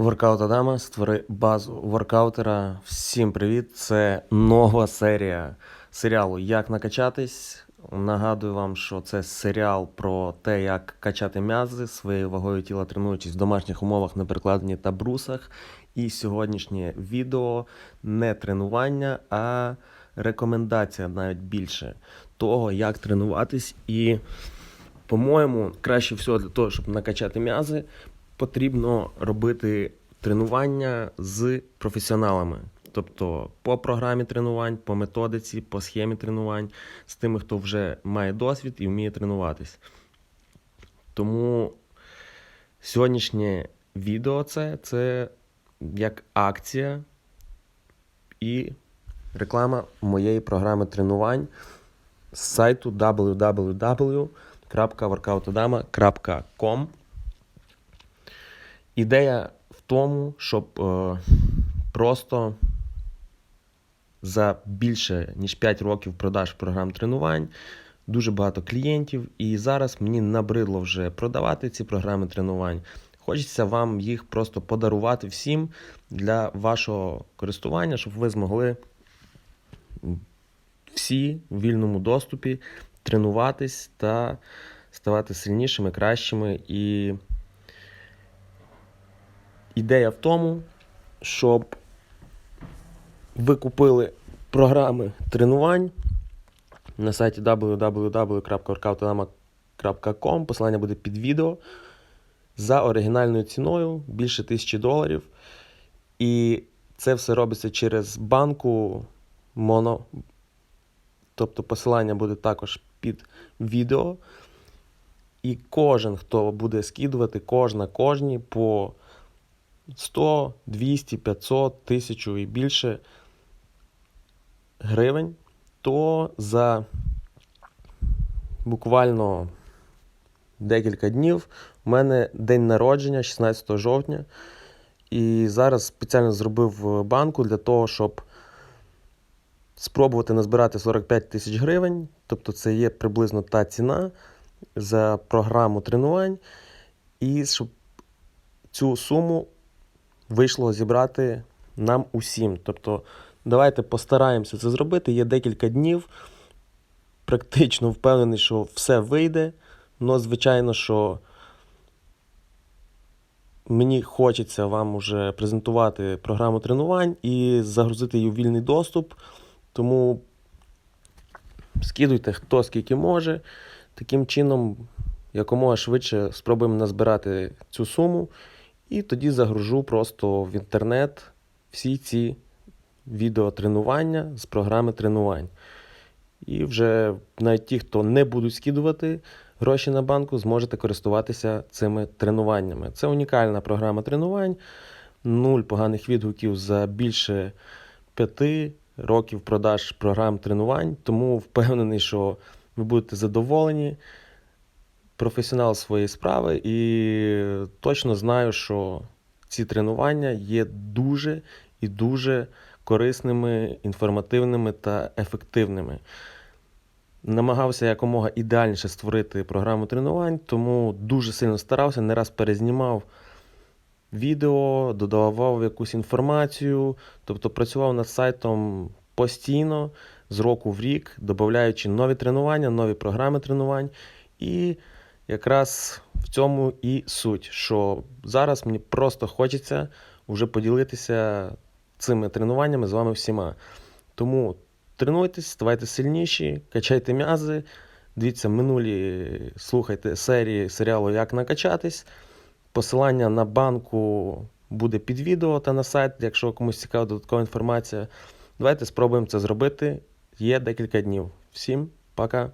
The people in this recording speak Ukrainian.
Воркаут Адама, створи базу воркаутера. Всім привіт! Це нова серія серіалу Як накачатись. Нагадую вам, що це серіал про те, як качати м'язи своєю вагою тіла, тренуючись в домашніх умовах на перекладині та брусах. І сьогоднішнє відео не тренування, а рекомендація навіть більше того, як тренуватись. І, по-моєму, краще всього для того, щоб накачати м'язи, потрібно робити тренування з професіоналами. Тобто по програмі тренувань, по методиці, по схемі тренувань, з тими, хто вже має досвід і вміє тренуватись. Тому сьогоднішнє відео це, це як акція і реклама моєї програми тренувань з сайту www.workoutodama.com. Ідея в тому, щоб е, просто за більше ніж 5 років продаж програм тренувань, дуже багато клієнтів, і зараз мені набридло вже продавати ці програми тренувань. Хочеться вам їх просто подарувати всім для вашого користування, щоб ви змогли всі в вільному доступі тренуватись та ставати сильнішими, кращими. І ідея в тому, щоб ви купили програми тренувань на сайті www.workoutodama.com. Посилання буде під відео за оригінальною ціною більше тисячі доларів. І це все робиться через банку Mono. Тобто посилання буде також під відео. І кожен, хто буде скидувати, кожна кожні по 100, 200, 500, 1000 і більше гривень, то за буквально декілька днів у мене день народження 16 жовтня. І зараз спеціально зробив банку для того, щоб спробувати назбирати 45 тисяч гривень. Тобто це є приблизно та ціна за програму тренувань. І щоб цю суму вийшло зібрати нам усім. Тобто, давайте постараємося це зробити. Є декілька днів. Практично впевнений, що все вийде. Ну, звичайно, що мені хочеться вам уже презентувати програму тренувань і загрузити її у вільний доступ. Тому скидуйте хто скільки може. Таким чином, якомога швидше спробуємо назбирати цю суму. І тоді загружу просто в інтернет всі ці відеотренування з програми тренувань. І вже навіть ті, хто не будуть скидувати гроші на банку, зможете користуватися цими тренуваннями. Це унікальна програма тренувань, нуль поганих відгуків за більше п'яти років продаж програм тренувань. Тому впевнений, що ви будете задоволені професіонал своєї справи, і точно знаю, що ці тренування є дуже і дуже корисними, інформативними та ефективними. Намагався якомога ідеальніше створити програму тренувань, тому дуже сильно старався, не раз перезнімав відео, додавав якусь інформацію, тобто працював над сайтом постійно, з року в рік, додаючи нові тренування, нові програми тренувань. І якраз в цьому і суть, що зараз мені просто хочеться вже поділитися цими тренуваннями з вами всіма. Тому тренуйтесь, ставайте сильніші, качайте м'язи. Дивіться минулі, слухайте серії серіалу Як накачатись. Посилання на банку буде під відео та на сайт, якщо комусь цікава додаткова інформація. Давайте спробуємо це зробити. Є декілька днів. Всім пока!